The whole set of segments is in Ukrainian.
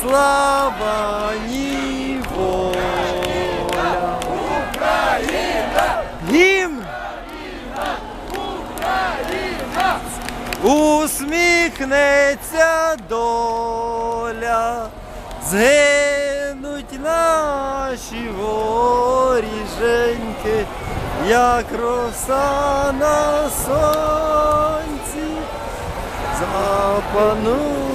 слава, ні воля. Гімн! Усміхнеться доля, згинуть наші воріженьки, як роса на сонці, запанує.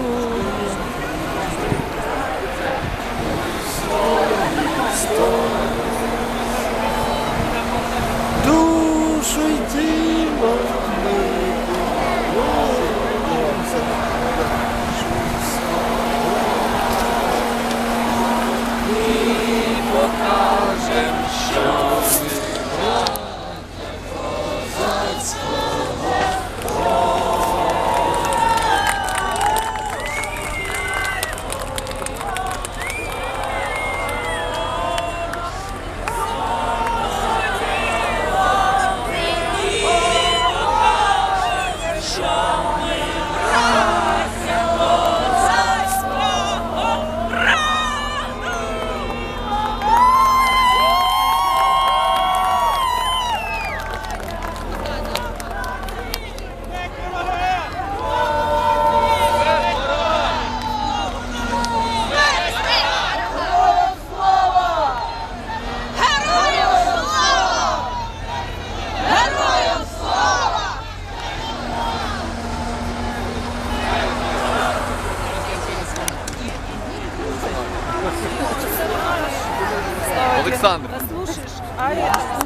Олександр. Послушаешь? А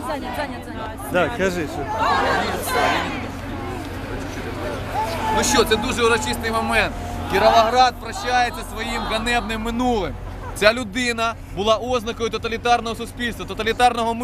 занят, занят, занят. Так, кажи, що. Ну що, це дуже урочистий момент. Кіровоград прощається своїм ганебним минулим. Ця людина була ознакою тоталітарного суспільства, тоталітарного миру.